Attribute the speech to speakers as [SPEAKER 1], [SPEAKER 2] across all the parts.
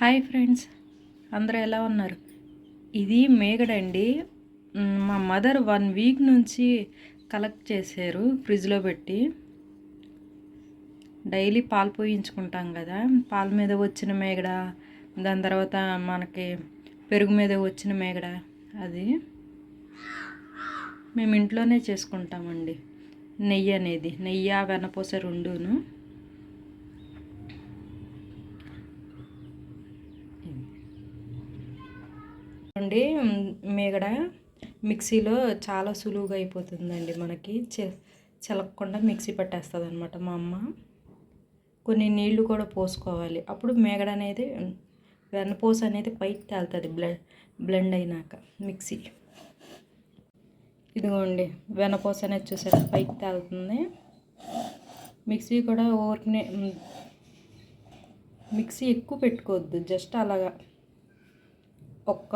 [SPEAKER 1] Hi friends అందరూ ఎలా ఉన్నారు? ఇది మేగడండి మా మదర్ వన్ వీక్ నుంచి కలెక్ట్ చేశారు ఫ్రిడ్జ్లో పెట్టి. డైలీ పాలు పోయించుకుంటాం కదా పాల మీద వచ్చిన మేగడ దాని తర్వాత మనకి పెరుగు మీద వచ్చిన మేగడ అది మేము ఇంట్లోనే చేసుకుంటామండి. నెయ్యి అనేది నెయ్యి వెనపూస రెండును. అండి మేగడ మిక్సీలో చాలా సులువుగా అయిపోతుందండి మనకి. చె చెలకకుండా మిక్సీ పట్టేస్తుంది అనమాట మా అమ్మ. కొన్ని నీళ్ళు కూడా పోసుకోవాలి. అప్పుడు మేగడ అనేది వెన్నపూస అనేది పైకి తేలుతుంది బ్లెండ్ బ్లెండ్ అయినాక మిక్సీ. ఇదిగోండి వెన్నపూస అనేది చూసారా పైకి తేలుతుంది. మిక్సీ కూడా ఊరికనే మిక్సీ ఎక్కువ పెట్టుకోవద్దు జస్ట్ అలాగా ఒక్క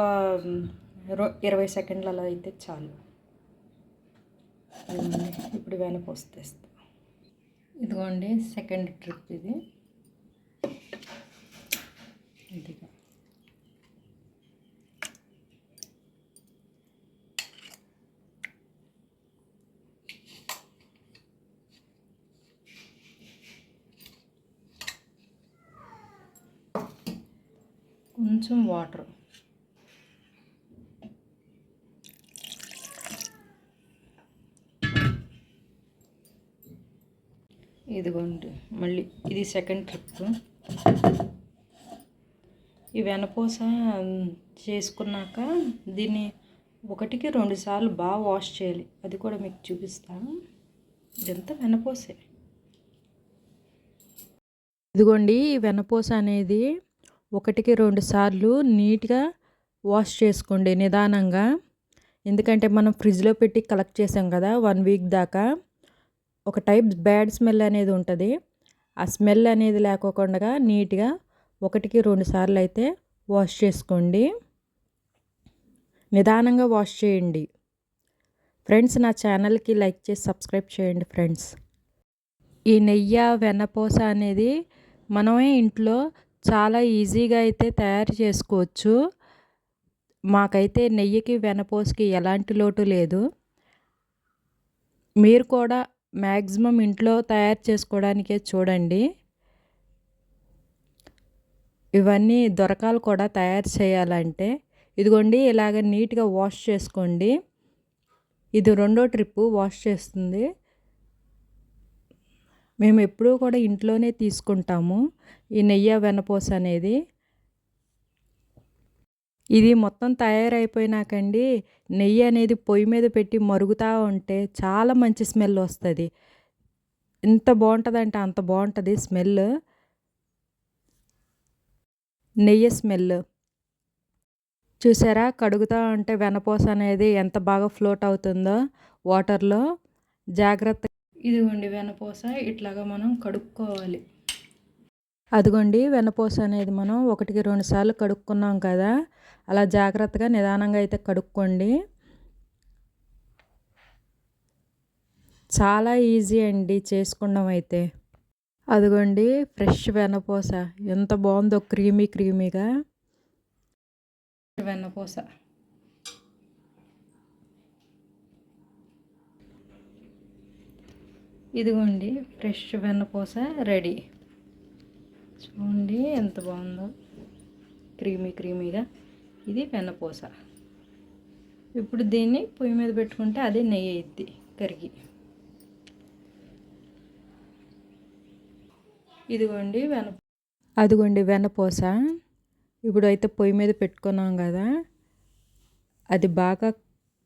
[SPEAKER 1] ఇరవై సెకండ్లలో అలా అయితే చాలు. ఇప్పుడు ఇప్పుడు వెనపోస్తేస్తా ఇదిగోండి సెకండ్ ట్రిప్ ఇది. ఇదిగా. కొంచెం వాటర్. ఇదిగోండి మళ్ళీ ఇది సెకండ్ ట్రిప్ ఈ వెనపూస చేసుకున్నాక దీన్ని ఒకటికి రెండు సార్లు బాగా వాష్ చేయాలి. అది కూడా మీకు చూపిస్తాను ఇదంతా వెనపూసే. ఇదిగోండి ఈ వెనపూస అనేది ఒకటికి రెండు సార్లు నీట్గా వాష్ చేసుకోండి నిదానంగా. ఎందుకంటే మనం ఫ్రిడ్జ్లో పెట్టి కలెక్ట్ చేసాం కదా వన్ వీక్ దాకా. ఒక టైప్ బ్యాడ్ స్మెల్ అనేది ఉంటుంది. ఆ స్మెల్ అనేది లేకోకుండా నీట్గా ఒకటికి రెండు సార్లు అయితే వాష్ చేసుకోండి. నిదానంగా వాష్ చేయండి. ఫ్రెండ్స్ నా ఛానల్కి లైక్ చేసి సబ్స్క్రైబ్ చేయండి ఫ్రెండ్స్. ఈ నెయ్యి వెన్నపూస అనేది మనమే ఇంట్లో చాలా ఈజీగా అయితే తయారు చేసుకోవచ్చు. మాకైతే నెయ్యికి వెనపోసుకి ఎలాంటి లోటు లేదు. మీరు కూడా మ్యాక్సిమం ఇంట్లో తయారు చేసుకోవడానికే చూడండి. ఇవన్నీ దొరకాలు కూడా తయారు చేయాలంటే. ఇదిగోండి ఇలాగ నీట్గా వాష్ చేసుకోండి. ఇది రెండో ట్రిప్పు వాష్ చేస్తుంది. మేము ఎప్పుడూ కూడా ఇంట్లోనే తీసుకుంటాము. ఈ నెయ్యి వెనపోస అనేది. ఇది మొత్తం తయారైపోయినాకండి. నెయ్యి అనేది పొయ్యి మీద పెట్టి మరుగుతూ ఉంటే చాలా మంచి స్మెల్ వస్తుంది. ఎంత బాగుంటుందంటే అంత బాగుంటుంది స్మెల్. నెయ్యి స్మెల్. చూసారా? కడుగుతూ ఉంటే వెనపోస అనేది ఎంత బాగా ఫ్లోట్ అవుతుందో వాటర్లో. జాగ్రత్త. ఇదిగోండి వెనపోస. ఇట్లాగా మనం కడుక్కోవాలి. అదిగోండి వెన్నపూస అనేది మనం ఒకటికి రెండు సార్లు కడుక్కున్నాం కదా. అలా జాగ్రత్తగా నిదానంగా అయితే కడుక్కోండి. చాలా ఈజీ అండి చేసుకున్నాం అయితే. అదిగోండి ఫ్రెష్ వెన్నపూస. ఎంత బాగుందో క్రీమీ క్రీమీగా. వెన్నపూస. ఇదిగోండి ఫ్రెష్ వెన్నపూస రెడీ. చూడండి ఎంత బాగుందో. క్రీమీ క్రీమీగా. ఇది వెన్నపూస ఇప్పుడు దీన్ని పొయ్యి మీద పెట్టుకుంటే అదే నెయ్యి అయింది కరిగి. ఇదిగోండి వెన అదిగోండి వెన్నపూస ఇప్పుడు అయితే పొయ్యి మీద పెట్టుకున్నాం కదా అది బాగా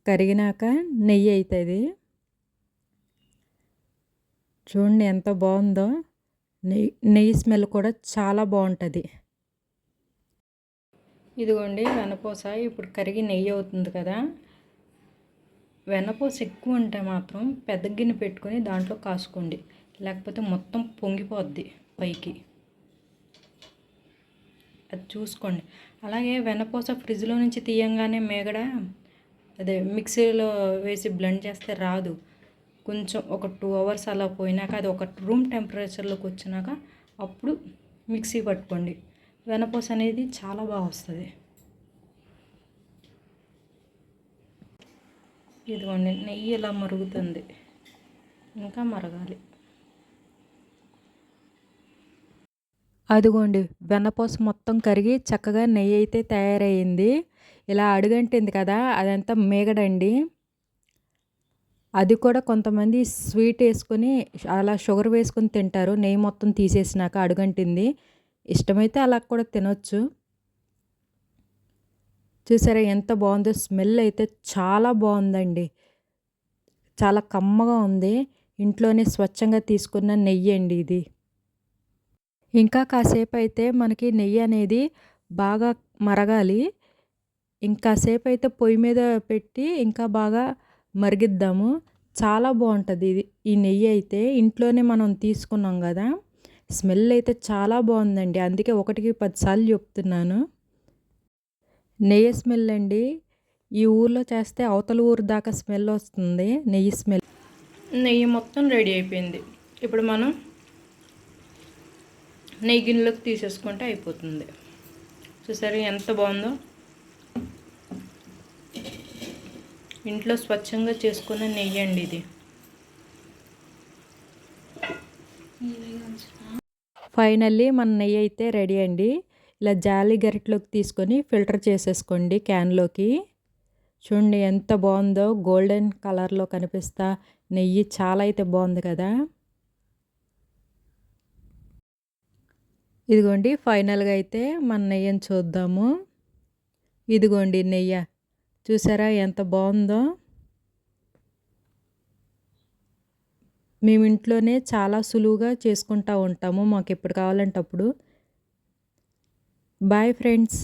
[SPEAKER 1] కరిగినాక నెయ్యి అవుతుంది చూడండి ఎంత బాగుందో. నెయ్యి నెయ్యి స్మెల్ కూడా చాలా బాగుంటుంది. ఇదిగోండి వెనపూస ఇప్పుడు కరిగి నెయ్యి అవుతుంది కదా. వెనపూస ఎక్కువ ఉంటే మాత్రం పెద్ద గిన్నె పెట్టుకొని దాంట్లో కాసుకోండి. లేకపోతే మొత్తం పొంగిపోద్ది పైకి. అది చూసుకోండి. అలాగే వెనపూస ఫ్రిడ్జ్లో నుంచి తీయంగానే మేగడ అదే మిక్సీలో వేసి బ్లెండ్ చేస్తే రాదు. కొంచెం ఒక టూ అవర్స్ అలా పోయినాక అది ఒక రూమ్ టెంపరేచర్లోకి వచ్చినాక అప్పుడు మిక్సీ పట్టుకోండి. వెనపూస అనేది చాలా బాగా వస్తుంది. ఇదిగోండి నెయ్యి ఇలా మరుగుతుంది. ఇంకా మరగాలి. అదిగోండి వెన్నపూస మొత్తం కరిగి చక్కగా నెయ్యి అయితే తయారయ్యింది ఇలా అడుగంటింది కదా అదంతా మేగడండి. అది కూడా కొంతమంది స్వీట్ వేసుకొని అలా షుగర్ వేసుకొని తింటారు. నెయ్యి మొత్తం తీసేసినాక అడుగంటింది. ఇష్టమైతే అలా కూడా తినొచ్చు. చూసారా ఎంత బాగుందో స్మెల్ అయితే చాలా బాగుందండి. చాలా కమ్మగా ఉంది. ఇంట్లోనే స్వచ్ఛంగా తీసుకున్న నెయ్యి అండి ఇది. ఇంకా కాసేపు అయితే మనకి నెయ్యి అనేది బాగా మరగాలి. ఇంకాసేపు అయితే పొయ్యి మీద పెట్టి ఇంకా బాగా మరిగిద్దాము. చాలా బాగుంటుంది. ఇది ఈ నెయ్యి అయితే ఇంట్లోనే మనం తీసుకున్నాం కదా. స్మెల్ అయితే చాలా బాగుందండి. అందుకే ఒకటికి పదిసార్లు చెప్తున్నాను. నెయ్యి స్మెల్ అండి. ఈ ఊర్లో చేస్తే అవతల ఊరు దాకా స్మెల్ వస్తుంది. నెయ్యి స్మెల్. నెయ్యి మొత్తం రెడీ అయిపోయింది. ఇప్పుడు మనం నెయ్యి గిన్నెలోకి తీసేసుకుంటే అయిపోతుంది. చూసారు ఎంత బాగుందో? ఇంట్లో స్వచ్ఛంగా చేసుకున్న నెయ్యి అండి ఇది. ఫైనల్లీ మన నెయ్యి అయితే రెడీ అండి. ఇలా జాలి గరిటలోకి తీసుకొని ఫిల్టర్ చేసేసుకోండి క్యాన్లోకి. చూడండి ఎంత బాగుందో గోల్డెన్ కలర్లో కనిపిస్తా. నెయ్యి చాలా అయితే బాగుంది కదా. ఇదిగోండి ఫైనల్గా అయితే మన నెయ్యిని చూద్దాము. ఇదిగోండి నెయ్యి చూసారా ఎంత బాగుందో? మేము ఇంట్లోనే చాలా సులువుగా చేసుకుంటూ ఉంటాము. మాకు ఎప్పుడు కావాలంటే అప్పుడు. Bye friends